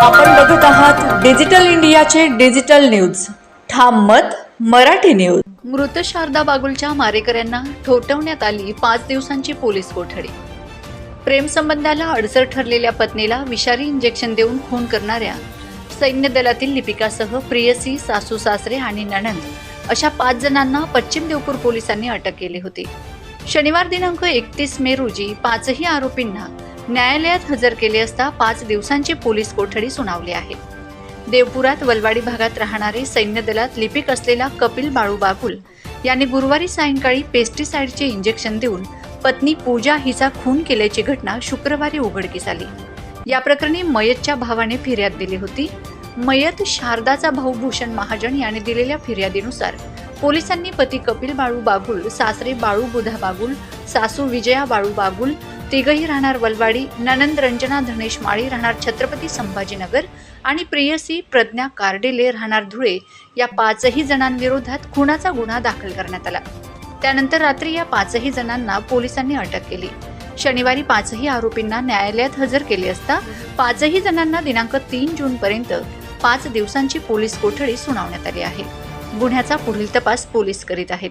आपण बघूत आहात डिजिटल इंडियाचे डिजिटल न्यूज. ठाम मत मराठी न्यूज. मृत शारदा बागुलच्या मारेकऱ्यांना ठोठवण्यात आली पाच दिवसांची पोलीस कोठडी. प्रेमसंबंधाला अडसर ठरलेल्या पत्नीला विषारी इंजेक्शन देऊन खून करणाऱ्या सैन्य दलातील लिपिकासह प्रियसी सासू सासरे आणि नणंद अशा पाच जणांना पश्चिम देवपूर पोलिसांनी अटक केली होती. शनिवार दिनांक एकतीस मे रोजी पाचही आरोपींना न्यायालयात हजर केले असता पाच दिवसांची पोलीस कोठडी सुनावली आहे. देवपुरात वलवाडी भागात राहणारे सैन्य दलात लिपिक असलेला कपिल बाळू बागुल यांनी गुरुवारी सायंकाळी पेस्टिसाइडचे इंजेक्शन देऊन पत्नी पूजा हिचा खून केल्याची घटना शुक्रवारी उघडकीस आली. या प्रकरणी मयतच्या भावाने फिर्याद दिली होती. मयत शारदाचा भाऊ भूषण महाजन याने दिलेल्या फिर्यादीनुसार पोलिसांनी पती कपिल बाळू बागुल सासरे बाळू बुधा बागुल सासू विजया बाळू बागुल तिघही राहणार वलवाडी ननंद रंजना धनेश माळी राहणार छत्रपती संभाजीनगर आणि प्रेयसी प्रज्ञा कार्डेले राहणार धुळे. या पाचही जणांविरोधात खुनाचा गुन्हा दाखल करण्यात आला. त्यानंतर रात्री या पाचही जणांना पोलिसांनी अटक केली. शनिवारी पाचही आरोपींना न्यायालयात हजर केले असता पाचही जणांना दिनांक तीन जून पर्यंत पाच दिवसांची पोलीस कोठडी सुनावण्यात आली आहे. गुन्ह्याचा पुढील तपास पोलीस करीत आहेत.